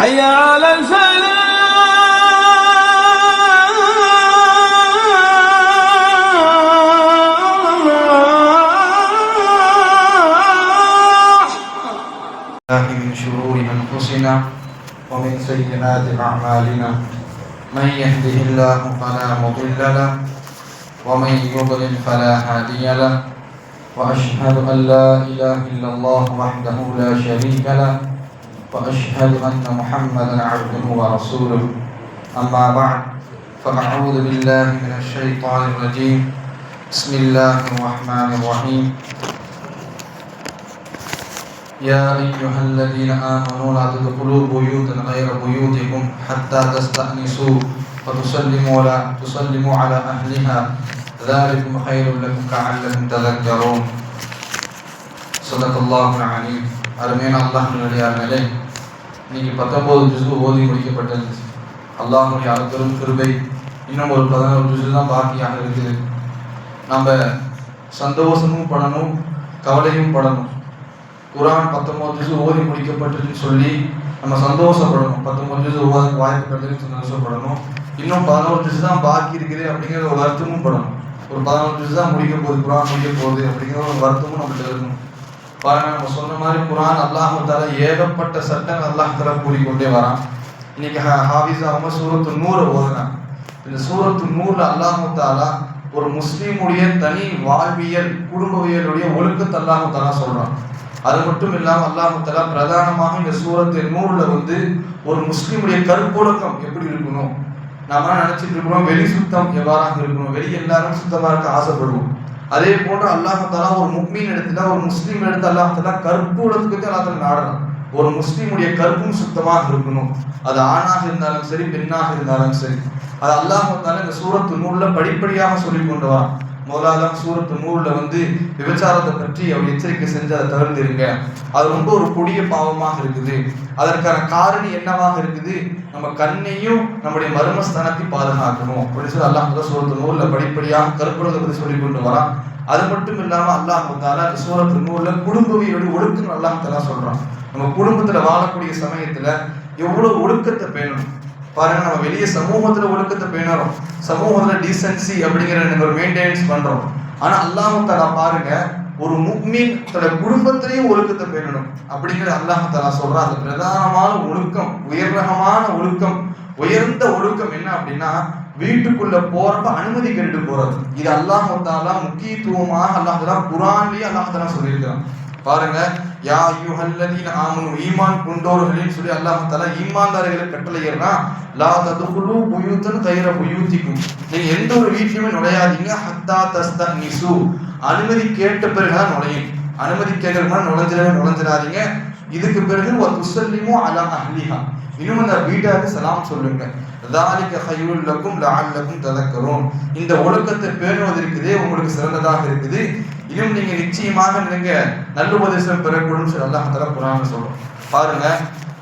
حي على الفلاح. من شرور أنفسنا ومن سيئات أعمالنا. من يهده الله فلا مضل له ومن يضلل فلا هادي له. وأشهد أن لا إله إلا الله وحده لا شريك له. وأشهد أن محمدا عبده ورسوله. أما بعد فأعوذ بالله من الشيطان الرجيم. بسم الله الرحمن الرحيم. يا أيها الذين آمنوا لا تدخلوا بيوتا غير بيوتكم حتى تستأنسوا وتسلموا على تسلموا على أهلها. ذلكم خير لكم لعلكم تذكرون. صدق الله العليم. அருமையான அல்லாஹ்னுடையார்களே இன்னைக்கு பத்தொன்பது ஜுசு ஓதி முடிக்கப்பட்டிருந்துச்சு அல்லாஹுடைய அருப்பெரும் கிருபை இன்னும் ஒரு பதினோரு ஜுசு தான் பாக்கியாக இருக்குது. நம்ம சந்தோஷமும் படணும் கவலையும் படணும். குரான் பத்தொன்பது ஜூஸ் ஓதி முடிக்கப்பட்டுன்னு சொல்லி நம்ம சந்தோஷப்படணும். பத்தொம்போது ஜூஸ் ஓத வாய்ப்பு கிடைச்சதுன்னு சந்தோஷப்படணும். இன்னும் பதினோரு ஜூஸ் தான் பாக்கி இருக்குது அப்படிங்கிற ஒரு வருத்தமும் படணும். ஒரு பதினோரு ஜூஸ் தான் முடிக்க போகுது குரான் முடிக்க போகுது அப்படிங்கிற ஒரு வருத்தமும் நம்மகிட்ட இருக்கணும். பாருங்க நம்ம சொன்ன மாதிரி குரான் அல்லாஹ் தால ஏகப்பட்ட சட்டங்கள் அல்லாஹ் தால கூறிக்கொண்டே வரான். இன்னைக்கு ஹாஃபிஸ் அவங்க சூரத்து நூறு ஓதுனான் இந்த சூரத்து நூறுல அல்லாஹ் தாலா ஒரு முஸ்லீமுடைய தனி வாழ்வியல் குடும்பவியலுடைய ஒழுக்கத்தை அல்லாஹ் தாலா சொல்றான். அது மட்டும் இல்லாமல் அல்லாஹ் பிரதானமாக இந்த சூரத்து நூறுல வந்து ஒரு முஸ்லீமுடைய கருப்பொழுக்கம் எப்படி இருக்கணும்? நம்ம நினைச்சிட்டு இருக்கிறோம் வெளி சுத்தம் எவ்வாறாக இருக்கணும்? வெளி எல்லாரும் சுத்தமாக இருக்க ஆசைப்படுவோம். அதே போன்று அல்லாஹ் ஒரு முக்மீன் இடத்துல ஒரு முஸ்லீம் எடுத்து அல்லாஹ் தஆலா கற்பூலத்துக்கு அல்லாஹ் நாடணும். ஒரு முஸ்லீமுடைய கற்பும் சுத்தமாக இருக்கணும். அது ஆணாக இருந்தாலும் சரி பெண்ணாக இருந்தாலும் சரி. அது அல்லாஹ் இந்த சூரத்து நூலில் படிப்படியாக சொல்லி கொண்டு வரான். முதலாதான் சூரத்து நூறுல வந்து விபச்சாரத்தை பற்றி அவர் எச்சரிக்கை செஞ்சு அதை தவிர்த்திருங்க அது ரொம்ப ஒரு கொடிய பாவமாக இருக்குது. அதற்கான காரணி என்னவாக இருக்குது? நம்ம கண்ணையும் நம்முடைய மர்மஸ்தானத்தை பாதுகாக்கணும். அப்படின்னு சொல்லி அல்லாஹ் முதல் சூரத்து நூறுல படிப்படியாக கருப்புறதை பற்றி சொல்லி கொண்டு வரான். அது மட்டும் இல்லாமல் அல்லாஹ் தாலா அந்த சூரத்து நூறுல குடும்பவியலுடைய ஒழுக்கம் அல்லாஹ் சொல்கிறான் நம்ம குடும்பத்தில் வாழக்கூடிய சமயத்தில் எவ்வளோ ஒழுக்கத்தை பேணணும்? பாருங்க நம்ம வெளியே சமூகத்துல ஒழுக்கத்தை பேணுறோம். சமூகத்துல டீசன்சி அப்படிங்கிற ஒரு மெயின்டெனன்ஸ் பண்றோம். ஆனா அல்லாஹத்தாலா பாருங்க ஒரு முக்மீன் தன்னோட குடும்பத்திலையும் ஒழுக்கத்தை பேணணும். அப்படிங்கிற அல்லாஹ் தலா அது பிரதானமான ஒழுக்கம் உயர்ரகமான ஒழுக்கம் உயர்ந்த ஒழுக்கம் என்ன அப்படின்னா வீட்டுக்குள்ள போறப்ப அனுமதி கேட்டு போறது. இது அல்லாஹத்தாலா முக்கியத்துவமாக அல்லாஹத்தாலா குரான்லயே அல்லாஹத்தாலா சொல்லியிருக்கிறான். பாருங்க யா யுஹல்லதீன் ஆமனு ஈமான் கொண்டோர்களின் சொல்லி அல்லாஹ் தஆலா ஈமான்தாரர்களை கட்டளையிடுறான் லா ததுகுலு புயூத்தன் தைர புயூத்திக்கும் நீங்க எந்த ஒரு வீட்லயுமே நுழையாதீங்க. ஹத்தா தஸ்தனிசு அனுமதி கேட்ட பிறகு தான் நுழையும். அனுமதி கேட்கறதுனா நுழைஞ்சிடவே நுழைஞ்சிடாதீங்க. இதுக்கு பிறகு ஒரு துசல்லிமோ அலா அஹ்லிஹா. இன்னும் அந்த வீட்டாருக்கு சலாம் சொல்லுங்க. தாலிக ஹையுல்லக்கும் லால்லக்கும் ததக்கரும் இந்த ஒழுக்கத்தை பேணுவதற்குதே உங்களுக்கு சிறந்ததாக இருக்குது. இன்னும் நீங்க நிச்சயமாக நீங்க நல்ல உபதேசம் பெறக்கூடும் சொல்லி அல்லாஹ் தஆலா குர்ஆன்ல சொல்றோம் பாருங்க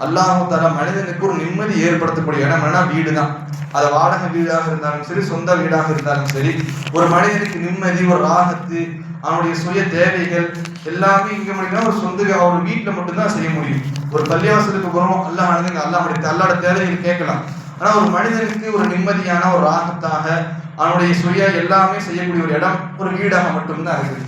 அல்லாஹ் தஆலா மனிதனுக்கு ஒரு நிம்மதி ஏற்படுத்தக்கூடிய இடம் வேணா வீடு தான் அது வாடகை வீடாக இருந்தாலும் சரி சொந்த வீடாக இருந்தாலும் சரி ஒரு மனிதனுக்கு நிம்மதி ஒரு ராகத்து அவனுடைய சுய தேவைகள் எல்லாமே இங்க முடியும்னா ஒரு சொந்த அவர் வீட்டுல மட்டும்தான் செய்ய முடியும். ஒரு பள்ளிவாசலுக்கு போறோம் அல்லாஹ் அல்லாஹ் அல்லாட தேவைகள் கேட்கலாம். ஆனா ஒரு மனிதனுக்கு ஒரு நிம்மதியான ஒரு ராகத்தாக அவனுடைய சுய எல்லாமே செய்யக்கூடிய ஒரு இடம் ஒரு வீடாக மட்டும்தான் இருக்குது.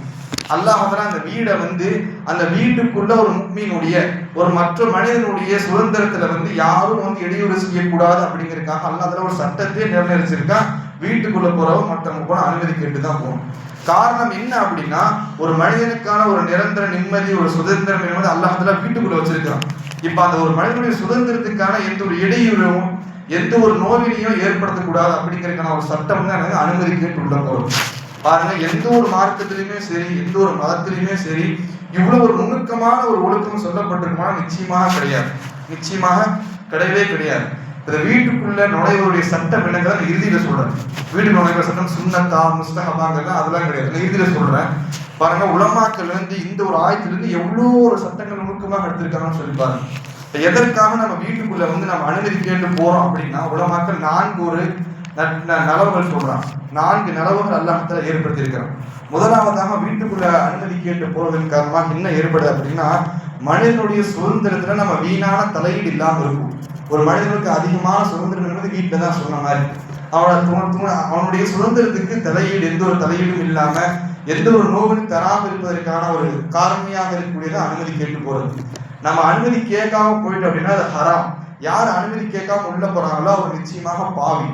அல்லாஹால அந்த வீடை வந்து அந்த வீட்டுக்குள்ள ஒரு முக்மீனுடைய ஒரு மற்ற மனிதனுடைய சுதந்திரத்துல வந்து யாரும் வந்து இடையூறு செய்யக்கூடாது அப்படிங்கிறதுக்காக அல்லாஹ் ஒரு சட்டத்தையே நிர்ணயிச்சிருக்கான் வீட்டுக்குள்ள போறவங்க மற்றவங்க கூட அனுமதி கேட்டு தான் போகணும். காரணம் என்ன அப்படின்னா ஒரு மனிதனுக்கான ஒரு நிரந்தர நிம்மதி ஒரு சுதந்திரம் என்பது அல்லாஹால வீட்டுக்குள்ள வச்சிருக்கிறான். இப்ப அந்த ஒரு மனிதனுடைய சுதந்திரத்துக்கான எந்த ஒரு இடையூறும் எந்த ஒரு நோயினையும் ஏற்படுத்தக்கூடாது அப்படிங்கிறதுக்கான ஒரு சட்டம் தான் எனக்கு அனுமதி கேட்டு உள்ள போறோம். பாருங்க எந்த ஒரு மார்க்கத்திலையுமே சரி எந்த ஒரு மதத்திலையுமே சரி இவ்வளவு ஒரு நுணுக்கமான ஒரு ஒழுக்கம் சொல்லப்பட்டிருக்குமா? நிச்சயமாக கிடையாது. நிச்சயமாக கிடையவே கிடையாது. இந்த வீட்டுக்குள்ள நுழைவருடைய சட்டம் என்னங்கிறத இறுதியில சொல்றேன். வீடு நுழைகிற சட்டம் சுண்ணத்தா முஸ்தகமாங்கிறது அதெல்லாம் கிடையாது. நான் இறுதியில சொல்றேன். பாருங்க உலமாக்கள் இருந்து இந்த ஒரு ஆயத்துல இருந்து எவ்வளோ ஒரு சட்டங்கள் நுணுக்கமாக எடுத்திருக்காங்கன்னு சொல்லி பாருங்க. எதற்காக நம்ம வீட்டுக்குள்ள வந்து நம்ம அனுமதி கேட்டு போறோம் அப்படின்னா உலமாக்கள் நான்கு ஒரு நலவுகள் சொல்றான். நான்கு நலவுகள் அல்லாஹத்துல ஏற்படுத்தி இருக்கிறான் முதலாவதாக வீட்டுக்குள்ள அனுமதி கேட்டு போறதன் காரணமாக என்ன ஏற்படுது அப்படின்னா மனிதனுடைய சுதந்திரத்துல நம்ம வீணான தலையீடு இல்லாம இருக்கும். ஒரு மனிதனுக்கு அதிகமான சுதந்திரம் என்பது வீட்டில் தான் சொன்ன மாதிரி. அவனோட தூண- அவனுடைய சுதந்திரத்துக்கு தலையீடு எந்த ஒரு தலையீடும் இல்லாம எந்த ஒரு நோவும் தராமல் இருப்பதற்கான ஒரு காரணியாக இருக்கக்கூடியது அனுமதி கேட்டு போறது. நம்ம அனுமதி கேட்காம போயிட்டு அப்படின்னா அது ஹராம். யார் அனுமதி கேட்காம உள்ள போறாங்களோ அவர் நிச்சயமாக பாவி.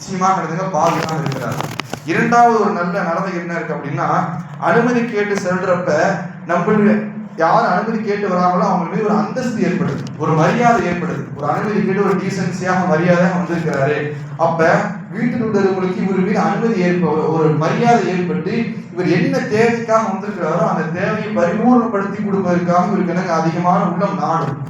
நிச்சயமாக நடந்துங்க பாதுகாப்பு இருக்கிறார். இரண்டாவது ஒரு நல்ல நடவை என்ன இருக்கு அப்படின்னா அனுமதி கேட்டு செல்றப்ப நம்மளுடைய யார் அனுமதி கேட்டு வராங்களோ அவங்க மீது ஒரு அந்தஸ்து ஏற்படுது. ஒரு மரியாதை ஏற்படுது. ஒரு அனுமதி கேட்டு ஒரு டீசன்சியாக மரியாதையாக வந்திருக்கிறாரு. அப்ப வீட்டில் உள்ளவங்களுக்கு இவர் மீது அனுமதி ஏற்ப ஒரு- ஒரு மரியாதை ஏற்பட்டு இவர் என்ன தேவைக்காக வந்திருக்கிறாரோ அந்த தேவையை பரிபூர்ணப்படுத்தி கொடுப்பதற்காக இவருக்கு எனக்கு அதிகமான உள்ளம் நாடும்.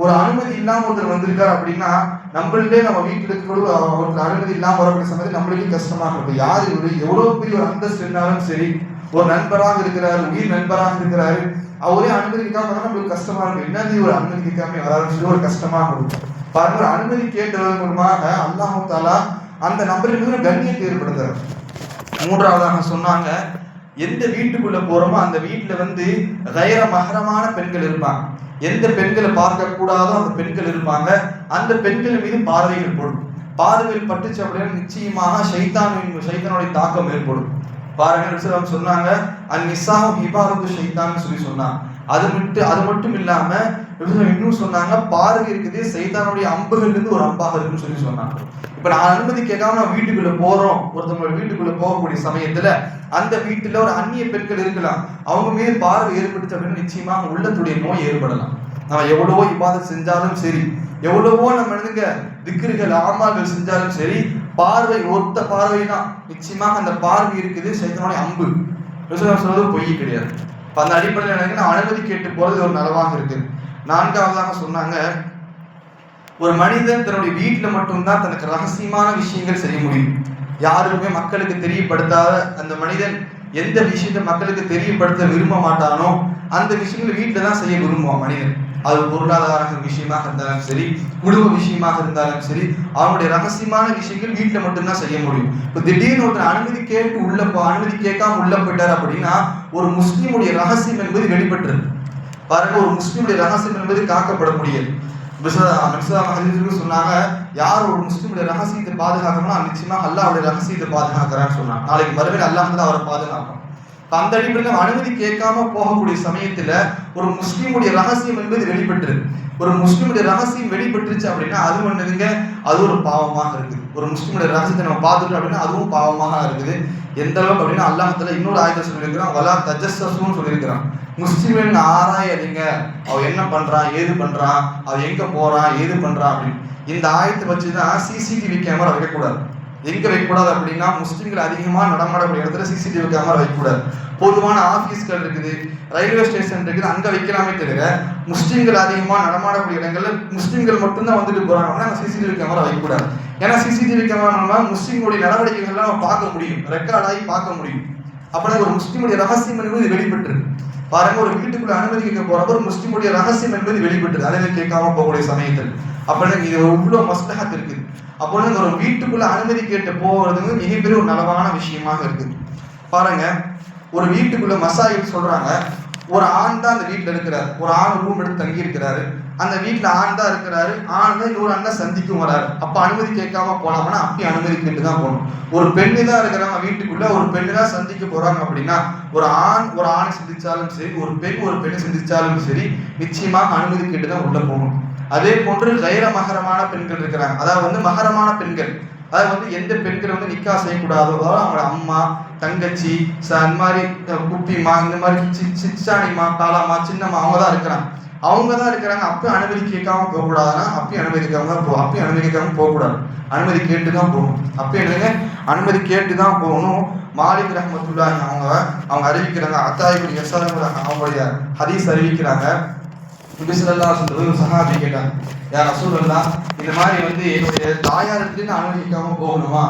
ஒரு அனுமதி இல்லாம ஒருத்தர் வந்திருக்காரு அப்படின்னா நம்மள்டே நம்ம வீட்டுல கூட அவருக்கு அனுமதி இல்லாம வரக்கூடிய சமயத்தில் நம்மளுக்கே கஷ்டமாக இருக்கும். யார் இவரு? எவ்வளவு பெரிய ஒரு அந்தஸ்து இருந்தாலும் சரி ஒரு நண்பராக இருக்கிறார் உயிர் நண்பராக இருக்கிறாரு அவரே அனுமதி கேட்காம நம்மளுக்கு கஷ்டமா இருக்கும். என்னது ஒரு அனுமதி கேட்காம வராதுன்னு சொல்லி ஒரு கஷ்டமாக இருக்கும். பாருங்க ஒரு அனுமதி கேட்டதன் மூலமாக அல்லாஹு தாலா அந்த நபருக்கு மீது கண்ணியத்தை ஏற்படுத்துறார். மூன்றாவதாக சொன்னாங்க எந்த வீட்டுக்குள்ள போறோமோ அந்த வீட்டுல வந்து கைர மகரமான பெண்கள் இருப்பாங்க. எந்த பெண்களை பார்க்க கூடாதோ அந்த பெண்கள் இருப்பாங்க. அந்த பெண்கள் மீது பார்வைகள் போடும். பார்வையில் பட்டுச்சு அப்படின்னா நிச்சயமாக சைத்தானின் சைத்தானுடைய தாக்கம் ஏற்படும். பாருங்க சொன்னாங்க அன் நிசாஹு இபாரத்து ஷைத்தான்னு சொல்லி சொன்னாங்க அது மட்டும் அது மட்டும் இல்லாம இன்னும் சொன்னாங்க பார்வை இருக்குது சைதானுடைய அம்புகள் இருந்து ஒரு அம்பாக இருக்குன்னு சொல்லி சொன்னாங்க. இப்ப நான் அனுமதி கேட்காம நான் வீட்டுக்குள்ள போறோம். ஒருத்தவங்களோட வீட்டுக்குள்ள போகக்கூடிய சமயத்துல அந்த வீட்டுல ஒரு அந்நிய பெண்கள் இருக்கலாம். அவங்க மீது பார்வை ஏற்பட்டுச்சு அப்படின்னு நிச்சயமாக உள்ளத்துடைய நோய் ஏற்படலாம். நம்ம எவ்வளவோ இபாதத் செஞ்சாலும் சரி எவ்வளவோ நம்ம மனிதங்க திக்ருகள் ஆமால்கள் செஞ்சாலும் சரி பார்வை ஒத்த பார்வை தான் நிச்சயமாக அந்த பார்வை இருக்குது சைத்தனுடைய அம்பு. சொல்றது பொய் கிடையாது. அந்த அடிப்படையில் எனக்கு நான் அனுமதி கேட்டு போறது ஒரு நலவாக இருக்குது நான்காவதாக சொன்னாங்க ஒரு மனிதன் தன்னுடைய வீட்டில் மட்டும்தான் தனக்கு ரகசியமான விஷயங்கள் செய்ய முடியும். யாருக்குமே மக்களுக்கு தெரியப்படுத்தாத அந்த மனிதன் எந்த விஷயத்தை மக்களுக்கு தெரியப்படுத்த விரும்ப மாட்டானோ அந்த விஷயங்களை வீட்டில் தான் செய்ய விரும்புவான் மனிதன். அது பொருளாதார விஷயமாக இருந்தாலும் சரி குடும்ப விஷயமாக இருந்தாலும் சரி அவனுடைய ரகசியமான விஷயங்கள் வீட்டில் மட்டும்தான் செய்ய முடியும். இப்போ திடீர்னு ஒருத்தர் அனுமதி கேட்டு உள்ள அனுமதி கேட்காம உள்ள போயிட்டார் அப்படின்னா ஒரு முஸ்லீமுடைய ரகசியம் என்பது வெளிப்பட்டுருது பாருங்க ஒரு முஸ்லீமுடைய ரகசியம் என்பது காக்கப்பட முடியாது சொன்னாங்க யார் ஒரு முஸ்லீமுடைய ரகசியத்தை பாதுகாக்கணும்னா நிச்சயமா அல்லாவுடைய ரகசியத்தை பாதுகாக்கிறான்னு சொன்னாங்க. நாளைக்கு மறுபடியும் அல்லாஹ் தான் அவரை பாதுகாக்கணும் அந்த அடிப்படையில் அனுமதி கேட்காம போகக்கூடிய சமயத்துல ஒரு முஸ்லீமுடைய ரகசியம் என்பது வெளிப்பட்டுரு ஒரு முஸ்லீமுடைய ரகசியம் வெளிப்பட்டுருச்சு அப்படின்னா அது ஒண்ணுங்க அது ஒரு பாவமாக இருக்குது. ஒரு முஸ்லீமுடைய ரகசியத்தை நம்ம பார்த்துட்டோம் அப்படின்னா அதுவும் பாவமாக இருக்குது. எந்த அளவுக்கு அப்படின்னா அல்லாஹத்துல இன்னொரு ஆயுதம் சொல்லியிருக்கிறான் வலா தஜஸ்ஸுன்னு சொல்லியிருக்கிறான். முஸ்லீம் ஆராயாதீங்க அவ என்ன பண்ணுறான் ஏது பண்றான் அவ எங்க போகிறான் ஏது பண்றான் அப்படின்னு. இந்த ஆயத்தை வச்சு தான் சிசிடிவி கேமரா வைக்கக்கூடாது. எங்க வைக்கக்கூடாது அப்படின்னா முஸ்லீம்கள் அதிகமாக நடமாடக்கூடிய இடத்துல சிசிடிவி கேமரா வைக்கக்கூடாது. பொதுவான ஆஃபீஸ்கள் இருக்குது ரயில்வே ஸ்டேஷன் இருக்குது அங்கே வைக்கலாமே தவிர முஸ்லீம்கள் அதிகமாக நடமாடக்கூடிய இடங்கள்ல முஸ்லீம்கள் மட்டும்தான் வந்துட்டு போகிறாங்கன்னா அப்படின்னா சிசிடிவி கேமரா வைக்கக்கூடாது. ஏன்னா சிசிடிவி கேமரா மூலமாக முஸ்லீம்களுடைய நடவடிக்கைகள்லாம் நம்ம பார்க்க முடியும். ரெக்கார்ட் ஆகி பார்க்க முடியும். அப்படின்னா ஒரு முஸ்லீமுடைய ரகசியம் என்பது வெளிப்பட்டு பாருங்க ஒரு வீட்டுக்குள்ள அனுமதி கேட்க போறப்ப ஒரு முஸ்லீமுடைய ரகசியம் என்பது வெளிப்பட்டு அனுமதி கேட்காம போகக்கூடிய சமயத்தில். அப்படின்னு இது இவ்வளவு மஸ்லஹத் இருக்குது அப்போ ஒரு வீட்டுக்குள்ள அனுமதி கேட்டு போகிறது மிகப்பெரிய ஒரு நலவான விஷயமாக இருக்குது பாருங்க ஒரு வீட்டுக்குள்ள மசாயில் சொல்றாங்க. ஒரு ஆண் தான் அந்த வீட்டில் இருக்கிறார். ஒரு ஆண் ரூம் எடுத்து தங்கி இருக்கிறாரு அந்த வீட்டில் ஆண் தான் இருக்கிறாரு. ஆண் தான் இன்னொரு அண்ணன் சந்திக்கும் வராரு. அப்ப அனுமதி கேட்காம போலாம்னா அப்பயும் அனுமதி கேட்டு தான் போகணும். ஒரு பெண்ணு தான் இருக்கிறாங்க வீட்டுக்குள்ள. ஒரு பெண்ணு தான் சந்திக்க போறாங்க அப்படின்னா ஒரு ஆண் ஒரு ஆணை சந்திச்சாலும் சரி ஒரு பெண் ஒரு பெண்ணை சந்திச்சாலும் சரி நிச்சயமாக அனுமதி கேட்டு தான் உள்ள போகணும். அதே போன்று கைர மகரமான பெண்கள் இருக்கிறாங்க. அதாவது வந்து மகரமான பெண்கள். அதாவது வந்து எந்த பெண்கள் வந்து நிக்கா செய்யக்கூடாதோ அதாவது அவங்களோட அம்மா தங்கச்சி ச- அந்த மாதிரி அஹ், குட்டிமா இந்த மாதிரி சி- சிச்சாணிமா தாளாமா சின்னம்மா அவங்க தான் இருக்கிறாங்க அவங்க தான் இருக்கிறாங்க. அப்பயும் அனுமதி கேட்காம போகக்கூடாதுன்னா அப்பயும் அனுமதிக்காம தான் போ அப்பயும் அனுமதிக்காம போகக்கூடாது. அனுமதி கேட்டு தான் போகணும். அப்பயும் என்னங்க அனுமதி கேட்டு தான் போகணும். மாலிக் ரஹமத்துல்லாஹி அவங்க அவங்க அறிவிக்கிறாங்க. அத்தாயிபுல் யசாரம் அவங்களுடைய ஹதீஸ் அறிவிக்கிறாங்க. நபிசல்லா சொல்றது சஹாபி கேட்டாங்க யார் ரசூலுல்லா இந்த மாதிரி வந்து என்னுடைய தாயாரத்துலேருந்து அனுமதிக்காம போகணுமா?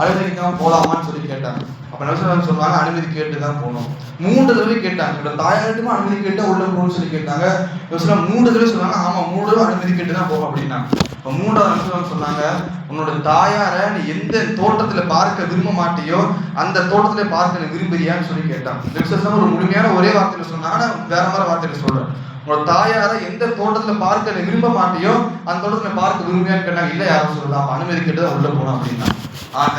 அனுமதிக்காம போகலாமான்னு சொல்லி கேட்டாங்க. அப்ப நபிசல்லா சொன்னாங்க அனுமதி கேட்டு தான் போகணும். மூன்று தடவை கேட்டாங்க. என்னோட தாயாருக்குமா அனுமதி கேட்டா உள்ள போகணும்னு சொல்லி கேட்டாங்க. நபிசல்லா மூன்று தடவை சொன்னாங்க ஆமா மூணு தடவை அனுமதி கேட்டு தான் போகும் அப்படின்னா இப்போ மூன்றாவது நபிசல்லா சொன்னாங்க உன்னோட தாயார நீ எந்த தோட்டத்துல பார்க்க விரும்ப மாட்டியோ அந்த தோட்டத்துல பார்க்க விரும்புறியான்னு சொல்லி கேட்டான் நபிசல்லா ஒரு முழுமையான ஒரே வார்த்தையில சொன்னாங்க. ஆனா வேற மாதிரி வார்த்தையில சொல்றேன் உங்களோட தாயாரை எந்த தோட்டத்துல பார்க்க விரும்ப மாட்டியோ அந்த தோட்டத்துல பார்க்க விரும்பியான்னு கேட்டாங்க. இல்ல யாரும் சொல்லலாம் அனுமதி கேட்டு தான் உள்ள போனோம் அப்படின்னா. ஆக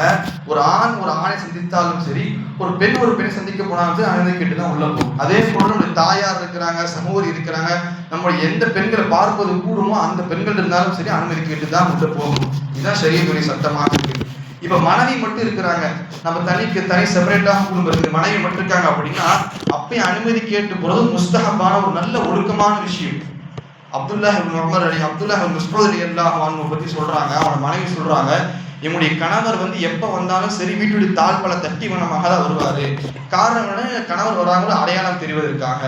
ஒரு ஆண் ஒரு ஆணை சந்தித்தாலும் சரி ஒரு பெண் ஒரு பெண்ணை சந்திக்க போனாலும் சரி அனுமதி கேட்டு தான் உள்ள போகும். அதே போல நம்முடைய தாயார் இருக்கிறாங்க சகோதரி இருக்கிறாங்க நம்ம எந்த பெண்களை பார்ப்பது கூடுமோ அந்த பெண்கள் இருந்தாலும் சரி அனுமதி கேட்டு தான் உள்ள போகும். இதுதான் சரியக்குரிய சட்டமாக இருக்கு. இப்ப மனைவி மட்டும் இருக்கிறாங்க. நம்ம தனிக்கு தனி செப்பரேட்டாக குடும்பம் இருக்குது. மனைவி மட்டும் இருக்காங்க அப்படின்னா அப்பயும் அனுமதி கேட்டு போறது முஸ்தகப்பான ஒரு நல்ல ஒழுக்கமான விஷயம். Abdullah Umar Ali Abdullah ibn Masud Ali Allah பத்தி சொல்றாங்க. மனைவி சொல்றாங்க என்னுடைய கணவர் வந்து எப்ப வந்தாலும் சரி வீட்டுடைய தாழ்பல தட்டி வனமாக தான் வருவாரு. காரணம் என்ன கணவர் வராங்களோ அடையாளம் தெரிவதற்காக.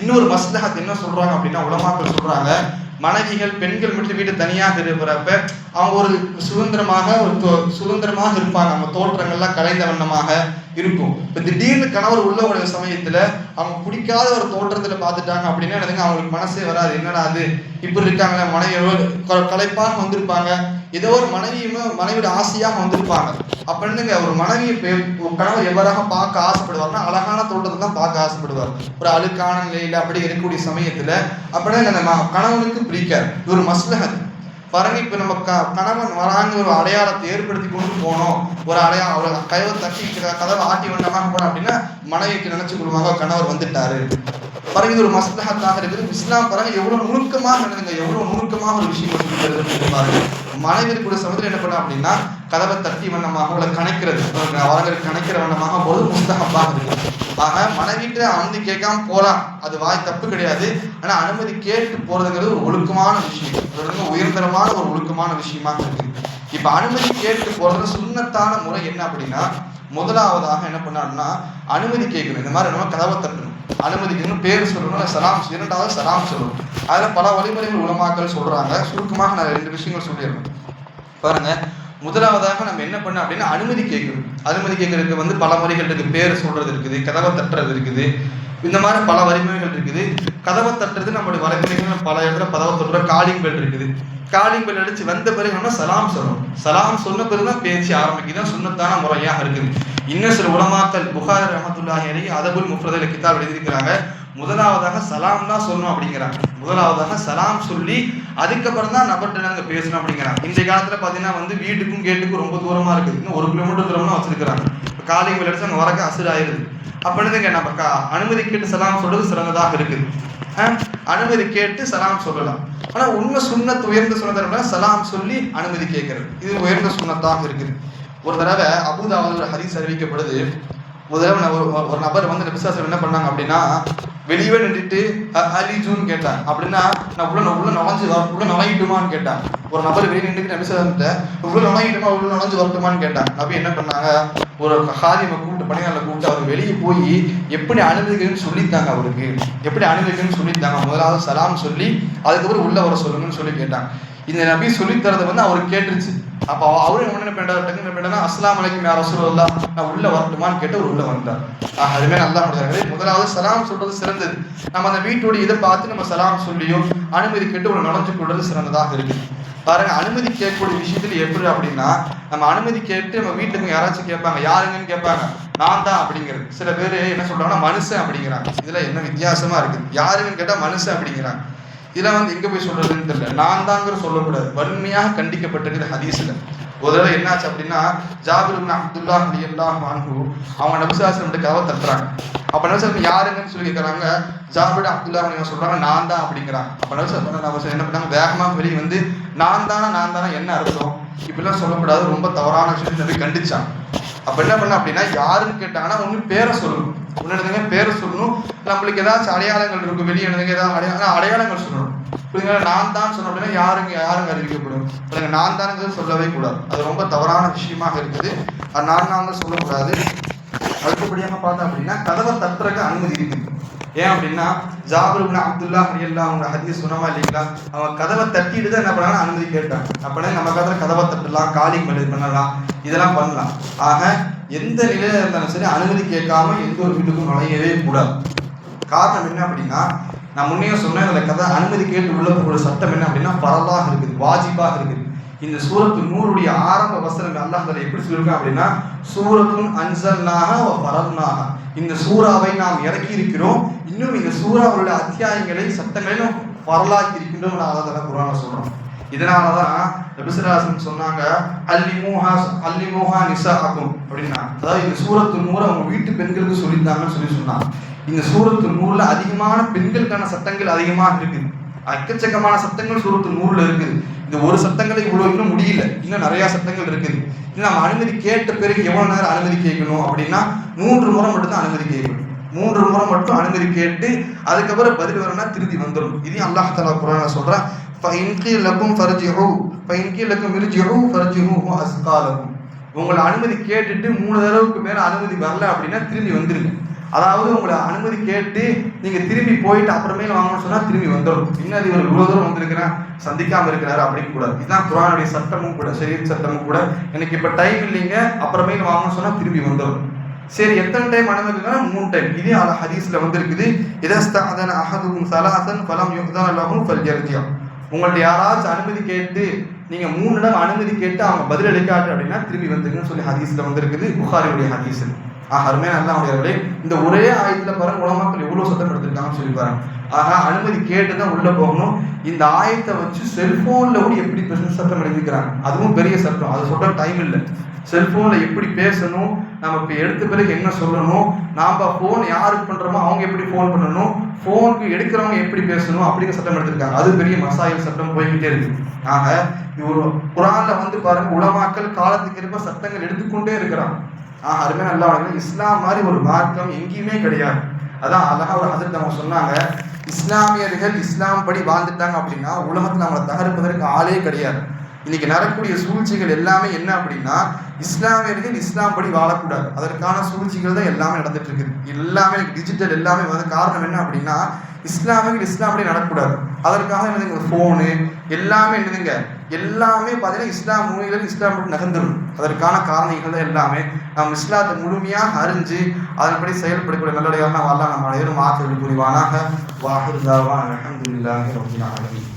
இன்னொரு மஸ்லஹத் என்ன சொல்றாங்க அப்படின்னா உலமாக்கள் சொல்றாங்க மனைவிகள் பெண்கள் மட்டும் வீட்டு தனியாக இருக்கிறப்ப அவங்க ஒரு சுதந்திரமாக ஒரு தோ- சுதந்திரமாக இருப்பாங்க. அவங்க தோற்றங்கள்லாம் கலைந்த வண்ணமாக இருக்கும். இப்போ திடீர்னு கணவர் உள்ள ஒரு சமயத்துல அவங்க பிடிக்காத ஒரு தோற்றத்துல பார்த்துட்டாங்க அப்படின்னா எனக்கு அவங்களுக்கு மனசே வராது. என்னடா அது? இப்படி இருக்காங்களே மனைவி கலைப்பாக க- களைப்பாக வந்திருப்பாங்க. ஏதோ ஒரு மனைவியுமே மனைவியோட ஆசையாக வந்திருப்பாங்க. அப்படின்னுங்க ஒரு மனைவியை ஒரு கணவர் எவ்வாறாக பார்க்க ஆசைப்படுவார்னா அழகான தோட்டத்தை தான் பார்க்க ஆசைப்படுவார். ஒரு அழுக்கான நிலையில அப்படி இருக்கக்கூடிய சமயத்துல அப்படின்னா அந்த கணவனுக்கு பிடிக்காது. இது ஒரு மஸ்லஹத். பாருங்க இப்ப நம்ம க கணவன் வராங்க ஒரு அடையாளத்தை ஏற்படுத்தி கொண்டு போனோம். ஒரு அடையாளம் ஒரு கதவை தட்டி கதவை ஆட்டி வந்தமாக போனோம் அப்படின்னா மனைவிக்கு நினைச்சு கொள்வாங்க கணவர் வந்துட்டாரு. பிறகு இது ஒரு மஸ்லஹத்தாக இருக்குது இஸ்லாம் பிறகு எவ்வளவு நுணுக்கமாக நடந்துங்க எவ்வளவு நுணுக்கமாக ஒரு விஷயம் பாருங்க. மனைவி கூட சமுதிரம் என்ன பண்ண அப்படின்னா கதவை தட்டி வண்ணமாக அவளை கணக்கிறது. வரங்களை கணக்கிற வண்ணமாக போது முஸ்தகப்பாக இருக்கு ஆக மனைவிட்டு அனுமதி கேட்காம போலாம். அது வாய் தப்பு கிடையாது. ஆனா அனுமதி கேட்டு போறதுங்கிறது ஒரு ஒழுக்கமான விஷயம். அது ரொம்ப உயர்ந்தரமான ஒரு ஒழுக்கமான விஷயமா இருக்கு. இப்ப அனுமதி கேட்டு போறது சுண்ணத்தான முறை என்ன அப்படின்னா முதலாவதாக என்ன பண்ணாருன்னா அனுமதி கேட்கணும். இந்த மாதிரி நம்ம கதவை தட்டணும். அனுமதிக்கணும் பேர் சொல்லணும் சலாம் இரண்டாவது சலாம் சொல்லணும். அதில் பல வழிமுறைகள் உலமாக்கள் சொல்றாங்க. சுருக்கமாக நான் ரெண்டு விஷயங்கள் சொல்லிடுறேன். பாருங்க. முதலாவதாக நம்ம என்ன பண்ண அப்படின்னா அனுமதி கேட்கணும். அனுமதி கேட்கறதுக்கு வந்து பல முறைகள் இருக்குது. பேர் சொல்றது இருக்குது கதவை தட்டுறது இருக்குது. இந்த மாதிரி பல வழிமுறைகள் இருக்குது. கதவை தட்டுறது நம்மளுடைய வரைமுறைகள் பல இடத்துல கதவை தட்டுற காலிங் பெல் இருக்குது. காலிங் பெல் அடிச்சு வந்த பிறகு நம்ம சலாம் சொல்லணும். சலாம் சொன்ன பிறகு தான் பேச்சு ஆரம்பிக்குதான் சுண்ணத்தான முறையாக இருக்குது. இன்னும் சில உலமாக்கள் புகார் ரஹமத்துல்லாஹி அலி அதபுல் முஃப்ரதில் கிதாப் எழுதியிருக்கிறாங்க. முதலாவதாக சலாம் தான் சொல்லணும் அப்படிங்கிறாங்க. முதலாவதாக சலாம் சொல்லி அதுக்கப்புறம் தான் நபர்கிட்ட நாங்கள் பேசணும் அப்படிங்கிறாங்க. இந்த காலத்தில் பார்த்தீங்கன்னா வந்து வீட்டுக்கும் கேட்டுக்கும் ரொம்ப தூரமாக இருக்குது இன்னும் ஒரு கிலோமீட்டர் தூரம்னா வச்சிருக்கிறாங்க. இப்போ காலை அடிச்சு அங்கே வரக்க அசுராயிருது ஆயிருது நம்ம கா அனுமதி கேட்டு சலாம் சொல்றது சிறந்ததாக இருக்குது. அனுமதி கேட்டு சலாம் சொல்லலாம். ஆனா உண்மை சுண்ணத் உயர்ந்த சுண்ணத்தை சலாம் சொல்லி அனுமதி கேட்கறது. இது உயர்ந்த சுண்ணத்தாக இருக்குது. ஒரு தடவை அபுதாவில் ஒரு ஹரிஸ் அறிவிக்கப்படுது. ஒரு தடவை ஒரு நபர் வந்து நபிசாசம் என்ன பண்ணாங்க அப்படின்னா வெளியவே நின்றுட்டு அலிஜூன்னு கேட்டான். அப்படின்னா நான் உள்ள உள்ள நுழைஞ்சு உள்ள நுழையிட்டுமான்னு கேட்டான். ஒரு நபர் வெளியே நின்றுட்டு நபிசாசம்கிட்ட உள்ள நுழையிட்டுமா உள்ள நுழைஞ்சு வரட்டுமான்னு கேட்டான். நபி என்ன பண்ணாங்க? ஒரு ஹாதிமை கூப்பிட்டு பணியாளர் கூப்பிட்டு அவர் வெளியே போய் எப்படி அனுமதிக்கணும்னு சொல்லித்தாங்க அவருக்கு. எப்படி அனுமதிக்கணும்னு சொல்லித்தாங்க முதலாவது சலாம் சொல்லி அதுக்கப்புறம் உள்ள வர சொல்லுங்கன்னு சொல்லி கேட்டாங்க. இந்த நபி சொல்லித்தரதை வந்து அவருக்கு கேட்டுருச்சு. அப்போ அவரும் என்ன பண்ணாரு டக்குன்னு என்ன பண்ணா அஸ்லாம் அலைக்கும் யார் ரசூலுல்லா நான் உள்ள வரட்டுமான்னு கேட்டு அவர் உள்ள வந்தார் ஆஹ் நல்லா முடிச்சாங்க முதலாவது சலாம் சொல்றது சிறந்தது. நம்ம அந்த வீட்டுடைய இதை பார்த்து நம்ம சலாம் சொல்லியோ அனுமதி கேட்டு ஒரு நுழைஞ்சு கொள்வது சிறந்ததாக இருக்குது பாருங்க அனுமதி கேட்கக்கூடிய விஷயத்துல எப்படி அப்படின்னா நம்ம அனுமதி கேட்டு நம்ம வீட்டுக்கு யாராச்சும் கேட்பாங்க யாருங்கன்னு கேட்பாங்க நான் தான் அப்படிங்கிறது. சில பேர் என்ன சொல்றாங்கன்னா மனுஷன் அப்படிங்கிறாங்க. இதுல என்ன வித்தியாசமா இருக்குது யாருங்கன்னு கேட்டா மனுஷன் அப்படிங்கிறாங்க. இதெல்லாம் வந்து எங்க போய் சொல்றதுன்னு தெரியல. நான் தாங்கிற சொல்லக்கூடாது. வன்மையாக கண்டிக்கப்பட்டிருக்குது ஹதீஸ்ல. ஒரு தடவை என்னாச்சு அப்படின்னா ஜாபிர் இப்னு அப்துல்லா ரலியல்லாஹு அன்ஹு அவங்க நபிசாசனம் கதவை தட்டுறாங்க அப்ப நபிசாசனம் யாருங்கன்னு சொல்லி கேட்கறாங்க ஜாபிர் அப்துல்லா நீங்க சொல்றாங்க நான் தான் அப்படிங்கிறாங்க. அப்ப நபிசாசனம் என்ன பண்ணாங்க? வேகமா வெளியே வந்து நான் தானே நான் தானா என்ன அர்த்தம்? இப்படிலாம் சொல்லக்கூடாது ரொம்ப தவறான விஷயத்தை நபி கண்டிச்சான் அப்ப என்ன பண்ண அப்படின்னா யாருன்னு கேட்டாங்கன்னா ஒண்ணு பேரை சொல்லணும். உன்னதுங்க பேரை சொல்லணும். நம்மளுக்கு ஏதாச்சும் அடையாளங்கள் இருக்கும் வெளியே எனக்கு ஏதாவது அடையாளம் அடையாளங்கள் சொல்லணும். புரியுங்களா நான் தான் சொன்ன அப்படின்னா யாருங்க யாருங்க அறிவிக்கப்படும் நான் தானுங்கிறது சொல்லவே கூடாது. அது ரொம்ப தவறான விஷயமாக இருக்குது. அது நான் நாங்கள் சொல்லக்கூடாது. அடுத்தபடியாக பார்த்தோம் அப்படின்னா கதவை தட்டுறதுக்கு அனுமதி இருக்குது ஏன் அப்படின்னா ஜாபர் அப்துல்லா அலியல்லா அவங்க ஹதீஸ் சொன்னமா இல்லைங்களா? அவங்க கதவை தட்டிட்டு தான் என்ன பண்ணாங்க அனுமதி கேட்டாங்க. அப்படின்னா நம்ம கதவை கதவை தட்டலாம் காலிங் பண்ணலாம் இதெல்லாம் பண்ணலாம். ஆக எந்த நிலையில இருந்தாலும் சரி அனுமதி கேட்காம எந்த ஒரு வீட்டுக்கும் நுழையவே கூடாது. காரணம் என்ன அப்படின்னா நான் முன்னே சொன்னேன் அந்த கதை அனுமதி கேட்டு உள்ள போகிற சட்டம் என்ன அப்படின்னா பரவாக இருக்குது வாஜிபாக இருக்குது. இந்த சூரத்து நூறுடைய ஆரம்ப வசனங்கள் அல்லாஹ் தஆலா எப்படி சொல்லியிருக்கான் அப்படின்னா சூரத்தும் அன்சல்னாக வ இந்த சூறாவை நாம் இறக்கி இருக்கிறோம் இன்னும் இந்த சூறாவுடைய அத்தியாயங்களை சட்டமேனும் பரலாக்கி இருக்கின்றோம் அல்லாஹ் தஆலா குரான சொல்றோம் இதனால தான் நபிசுராசன் சொன்னாங்க அல்லி மூஹா அல்லி மூஹா ஆகும் அப்படின்னா அதாவது இந்த சூரத்து நூறு அவங்க வீட்டு பெண்களுக்கு சொல்லியிருந்தாங்கன்னு சொல்லி சொன்னாங்க. இந்த சூரத்து நூறுல அதிகமான பெண்களுக்கான சட்டங்கள் அதிகமாக இருக்குது எக்கச்சக்கமான சட்டங்கள் சூரத்து நூறுல இருக்குது. இந்த ஒரு சட்டங்களை இவ்வளோ இன்னும் முடியல. இன்னும் நிறைய சட்டங்கள் இருக்குது. இன்னும் நம்ம அனுமதி கேட்ட பிறகு எவ்வளவு நேரம் அனுமதி கேட்கணும் அப்படின்னா மூன்று முறை மட்டும்தான் அனுமதி கேட்கணும். மூன்று முறை மட்டும் அனுமதி கேட்டு அதுக்கப்புறம் பதில் வரணும்னா திருப்பி வந்துடும் இதையும் அல்லாஹ் தலா குரான சொல்றான். ஃபைன்கி லக்கும் ஃபர்ஜிஹூ ஃபைன்கி லக்கும் இருஜிஹூ ஃபர்ஜிஹூ அஸ்காலகும் உங்களை அனுமதி கேட்டுட்டு மூணு தடவுக்கு மேலே அனுமதி வரல அப்படின்னா திரும்பி வந்துடுங்க அதாவது உங்களை அனுமதி கேட்டு நீங்கள் திரும்பி போயிட்டு அப்புறமேல வாங்கணும்னு சொன்னால் திரும்பி வந்துடும் இன்னும் இவர் இவ்வளோ தூரம் வந்திருக்கிறேன் சந்திக்காமல் இருக்கிறாரு அப்படின்னு கூடாது. இதுதான் குரானுடைய சட்டமும் கூட சரி சட்டமும் கூட. எனக்கு இப்போ டைம் இல்லைங்க அப்புறமேல வாங்கணும்னு சொன்னால் திரும்பி வந்துடும் சரி எத்தனை டைம் அனுமதினா மூணு டைம் இதே அல ஹதீஸில் வந்திருக்குது இதஸ்தாதன அஹதும் சலாசன் பலம் யுக்தான் அல்லாஹும் ஃபல் ஜர்ஜியா உங்கள்ட்ட யாராச்சும் அனுமதி கேட்டு நீங்க மூணு இடம் அனுமதி கேட்டு அவங்க பதில் அளிக்காட்டு அப்படின்னா திரும்பி வந்துருங்கன்னு சொல்லி ஹதீஸ்ல வந்திருக்குது. புகாரியுடைய ஹதீஸ் ஆக அருமையான அல்லா உடையவர்களே இந்த ஒரே ஆயத்துல பாருங்க உலமாக்கள் எவ்வளவு சத்தம் எடுத்திருக்காங்கன்னு சொல்லி பாருங்க. ஆக அனுமதி கேட்டு தான் உள்ள போகணும். இந்த ஆயத்தை வச்சு செல்போன்ல கூட எப்படி பிசினஸ் சத்தம் எழுதிக்கிறாங்க அதுவும் பெரிய சத்தம். அது சொல்ற டைம் இல்லை. செல்ஃபோனில் எப்படி பேசணும் நம்ம இப்போ எடுத்த பிறகு என்ன சொல்லணும் நாம் ஃபோன் யாருக்கு பண்ணுறோமோ அவங்க எப்படி ஃபோன் பண்ணணும் ஃபோனுக்கு எடுக்கிறவங்க எப்படி பேசணும் அப்படிங்கிற சட்டம் எடுத்திருக்காங்க. அது பெரிய மசாயில் சட்டம் போய்கிட்டே இருக்கு. ஆக இவர் ஒரு வந்து பாருங்க உலமாக்கல் காலத்துக்கு ஏற்ப சட்டங்கள் எடுத்துக்கொண்டே இருக்கிறான் ஆஹ் அருமை நல்லா வளர்ந்து இஸ்லாம் மாதிரி ஒரு மார்க்கம் எங்கேயுமே கிடையாது. அதான் அழகாக ஒரு ஹசரத் அவங்க சொன்னாங்க இஸ்லாமியர்கள் இஸ்லாம் படி வாழ்ந்துட்டாங்க அப்படின்னா உலகத்தில் நம்மளை தகர்ப்பதற்கு ஆளே கிடையாது. இன்னைக்கு நடக்கக்கூடிய சூழ்ச்சிகள் எல்லாமே என்ன அப்படின்னா இஸ்லாமியர்கள் இஸ்லாம் படி வாழக்கூடாது. அதற்கான சூழ்ச்சிகள் தான் எல்லாமே நடந்துட்டு இருக்குது. எல்லாமே டிஜிட்டல் எல்லாமே வந்து காரணம் என்ன அப்படின்னா இஸ்லாமியர்கள் இஸ்லாம் படி நடக்கக்கூடாது. அதற்காக என்னதுங்க? ஃபோனு எல்லாமே என்னதுங்க? எல்லாமே பார்த்தீங்கன்னா இஸ்லாம் மொழிகள் இஸ்லாம் படி நகர்ந்துடும் அதற்கான காரணங்கள் தான் எல்லாமே. நாம் இஸ்லாத்தை முழுமையாக அறிஞ்சு அதன்படி செயல்படக்கூடிய நல்லடையாக வரலாம் நம்ம அனைவரும் ஆக்கிரமிப்பு புரிவானாக வாஹிருதாவா அலமதுல்லாஹி ரபில் ஆலமீன்.